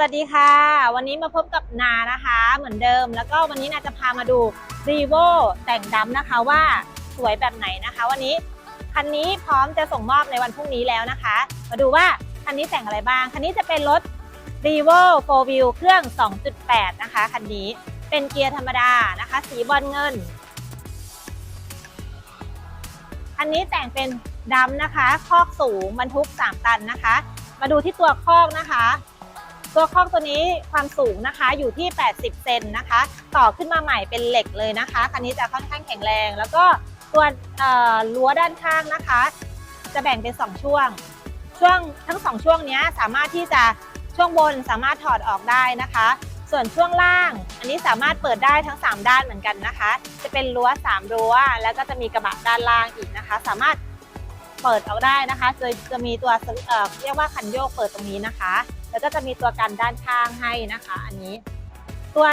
วัสดีค่ะ วันนี้มาพบกับนานะคะเหมือนเดิม แล้วก็วันนี้นาจะพามาดู r e v o แต่งดำนะคะว่าสวยแบบไหนนะคะ วันนี้คันนี้พร้อมจะส่งมอบในวันพรุ่งนี้แล้วนะคะ มาดูว่าคันนี้แต่งอะไรบ้าง คันนี้จะเป็นรถ r e v o 4 Wheel เครื่อง 2.8 นะคะคันนี้เป็นเกียร์ธรรมดานะคะ สีบอลเงินคันนี้แต่งเป็นดำนะคะ คอกสูงบรรทุก 3 ตันนะคะ มาดูที่ตัวคอกนะคะ ตัวคอกตัวนี้ความสูงนะคะอยู่ที่ 80 เซนนะคะ ต่อขึ้นมาใหม่เป็นเหล็กเลยนะคะ คันนี้จะค่อนข้างแข็งแรง แล้วก็ตัวเอ่อรั้วด้านข้างนะคะ จะแบ่งเป็น 2 ช่วง ช่วงทั้ง 2 ช่วงนี้สามารถที่จะช่วงบนสามารถถอดออกได้นะคะ ส่วนช่วงล่าง อันนี้สามารถเปิดได้ทั้ง 3 ด้านเหมือนกันนะคะ จะเป็นรั้ว3รั้วแล้วก็จะมีกระบะด้านล่างอีกนะคะ สามารถ เปิดออกได้นะคะ จะจะมีตัวเอ่อเรียกว่าคันโยกเปิดตรงนี้นะคะ แล้วก็จะมีตัวกันด้านข้างให้นะคะ อันนี้ ตัว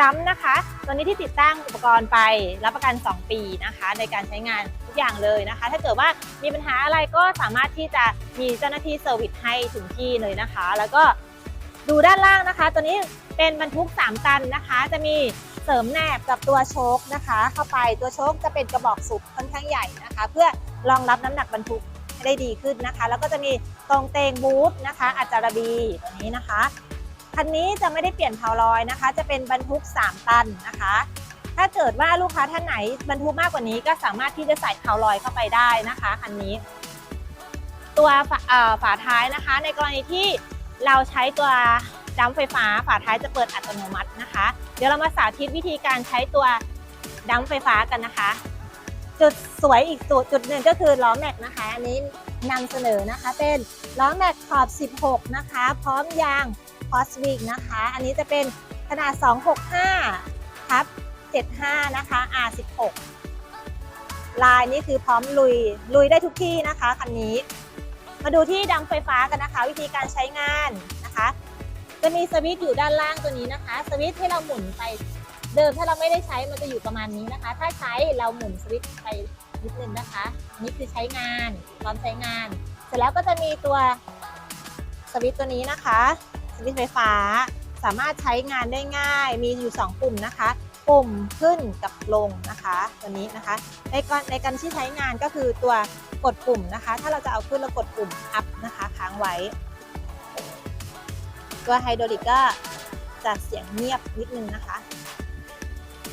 ดัมนะคะ ตัวนี้ที่ติดตั้งอุปกรณ์ไปรับประกัน 2 ปีนะคะ ในการใช้งานทุกอย่างเลยนะคะ ถ้าเกิดว่ามีปัญหาอะไรก็สามารถที่จะมีเจ้าหน้าที่เซอร์วิสให้ถึงที่เลยนะคะ แล้วก็ดูด้านล่างนะคะ ตัวนี้เป็นบรรทุก 3 ตันนะคะ จะมีเสริมแหนบกับตัวโชคนะคะ เข้าไปตัวโชคจะเป็นกระบอกสูบค่อนข้างใหญ่นะคะ เพื่อรองรับน้ำหนักบรรทุกได้ดีขึ้นนะคะ แล้วก็จะมีตรงเตงบูทนะคะอัจจารบีตัวนี้นะคะคันนี้จะไม่ได้เปลี่ยนเพาลอยนะคะ จะเป็นบรรทุก 3 ตันนะคะ ถ้าเกิดว่าลูกค้าท่านไหนบรรทุกมากกว่านี้ก็สามารถที่จะใส่เพาลอยเข้าไปได้นะคะคันนี้ ตัวฝาฝาท้ายนะคะ ในกรณีที่เราใช้ตัว ดัมไฟฟ้าฝาท้ายจะเปิดอัตโนมัตินะคะ เดี๋ยวเรามาสาธิตวิธีการใช้ตัวดัมไฟฟ้ากันนะคะ จุดสวยอีกจุดจุดหนึ่งก็คือล้อแม็กนะคะอันนี้นำเสนอนะคะ เป็นล้อแม็กขอบ 16 นะคะ พร้อมยางคอสวิกนะคะ อันนี้จะเป็นขนาด 265ทับ75 นะคะ R16 ลายนี่คือพร้อมลุยลุยได้ทุกที่นะคะคันนี้ มาดูที่ดังไฟฟ้ากันนะคะ วิธีการใช้งานนะคะ จะมีสวิตช์อยู่ด้านล่างตัวนี้นะคะ สวิตช์ให้เราหมุนไป เดิมถ้าเราไม่ได้ใช้มันจะอยู่ประมาณนี้นะคะ ถ้าใช้เราหมุนสวิตช์ไปนิดนึงนะคะ นี่คือใช้งานตอนใช้งาน เสร็จแล้วก็จะมีตัวสวิตช์ตัวนี้นะคะ สวิตช์ไฟฟ้าสามารถใช้งานได้ง่าย มีอยู่ 2 ปุ่มนะคะ ปุ่มขึ้นกับลงนะคะ ตัวนี้นะคะ ในการในการที่ใช้งานก็คือตัวกดปุ่มนะคะ ถ้าเราจะเอาขึ้นเรากดปุ่ม up นะคะ ค้างไว้ ตัวไฮดรอลิกก็จะเสียงเงียบนิดนึงนะคะ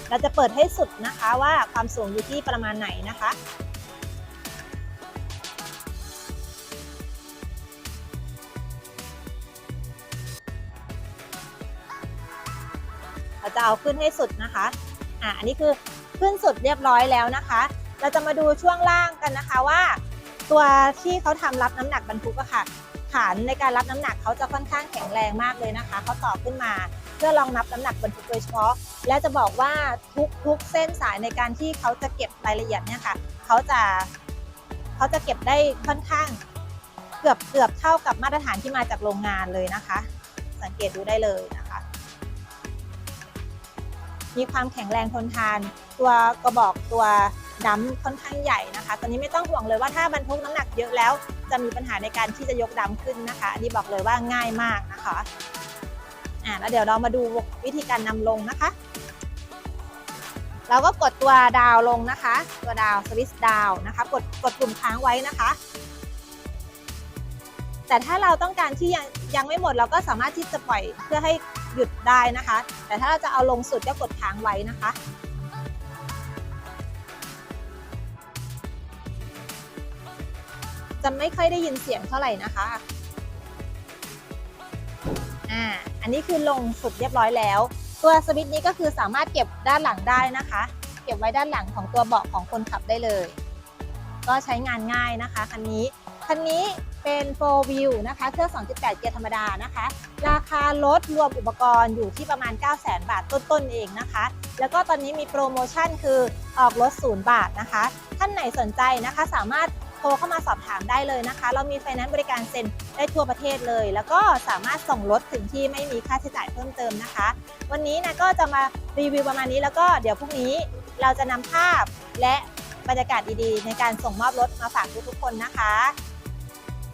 เราจะเปิดให้สุดนะคะว่าความสูงอยู่ที่ประมาณไหนนะคะ เราจะเอาขึ้นให้สุดนะคะ อะอันนี้คือขึ้นสุดเรียบร้อยแล้วนะคะ เราจะมาดูช่วงล่างกันนะคะว่า ตัวที่เขาทำรับน้ำหนักบรรทุกอะค่ะ ฐานในการรับน้ำหนักเขาจะค่อนข้างแข็งแรงมากเลยนะคะเขาต่อขึ้นมาเพื่อรองรับน้ำหนักบรรทุกโดยเฉพาะ และจะบอกว่าทุกทุกเส้นสายในการที่เขาจะเก็บรายละเอียดเนี่ยค่ะเขาจะเขาจะเก็บได้ค่อนข้างเกือบเกือบเท่ากับมาตรฐานที่มาจากโรงงานเลยนะคะ สังเกตดูได้เลยนะคะ มีความแข็งแรงทนทาน ตัวกระบอกตัว ดัมค่อนข้างใหญ่นะคะ ตอนนี้ไม่ต้องห่วงเลยว่าถ้าบรรทุกน้ำหนักเยอะแล้ว จะมีปัญหาในการที่จะยกดัมขึ้นนะคะ อันนี้บอกเลยว่าง่ายมากนะคะอ่าแล้วเดี๋ยวเรามาดูวิธีการนำลงนะคะ เราก็กดตัวดาวลงนะคะ ตัวดาวสวิตช์ดาวนะคะ กดกดปุ่มค้างไว้นะคะแต่ถ้าเราต้องการที่ยังยังไม่หมดเราก็สามารถที่จะปล่อยเพื่อให้หยุดได้นะคะ แต่ถ้าเราจะเอาลงสุดก็กดค้างไว้นะคะ จะไม่ค่อยได้ยินเสียงเท่าไหร่นะคะ อ่า อันนี้คือลงสุดเรียบร้อยแล้ว ตัวสวิตช์นี้ก็คือสามารถเก็บด้านหลังได้นะคะ เก็บไว้ด้านหลังของตัวเบาะของคนขับได้เลย ก็ใช้งานง่ายนะคะคันนี้ คันนี้เป็น4 wheel นะคะ เครื่อง 2.8 เกียร์ธรรมดานะคะ ราคารถรวมอุปกรณ์อยู่ที่ประมาณ 9 0 0 0 0 0 บาทต้นๆเองนะคะ แล้วก็ตอนนี้มีโปรโมชั่นคือออกรถ 0 บาทนะคะ ท่านไหนสนใจนะคะสามารถ โทรเข้ามาสอบถามได้เลยนะคะ เรามีไฟแนนซ์บริการเซ็นได้ทั่วประเทศเลย แล้วก็สามารถส่งรถถึงที่ไม่มีค่าใช้จ่ายเพิ่มเติมนะคะ วันนี้นะก็จะมารีวิวประมาณนี้แล้วก็เดี๋ยวพรุ่งนี้เราจะนำภาพและบรรยากาศดีๆ ในการส่งมอบรถมาฝากทุกๆคนนะคะ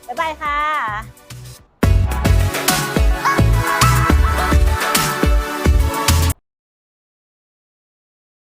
บ๊ายบายค่ะ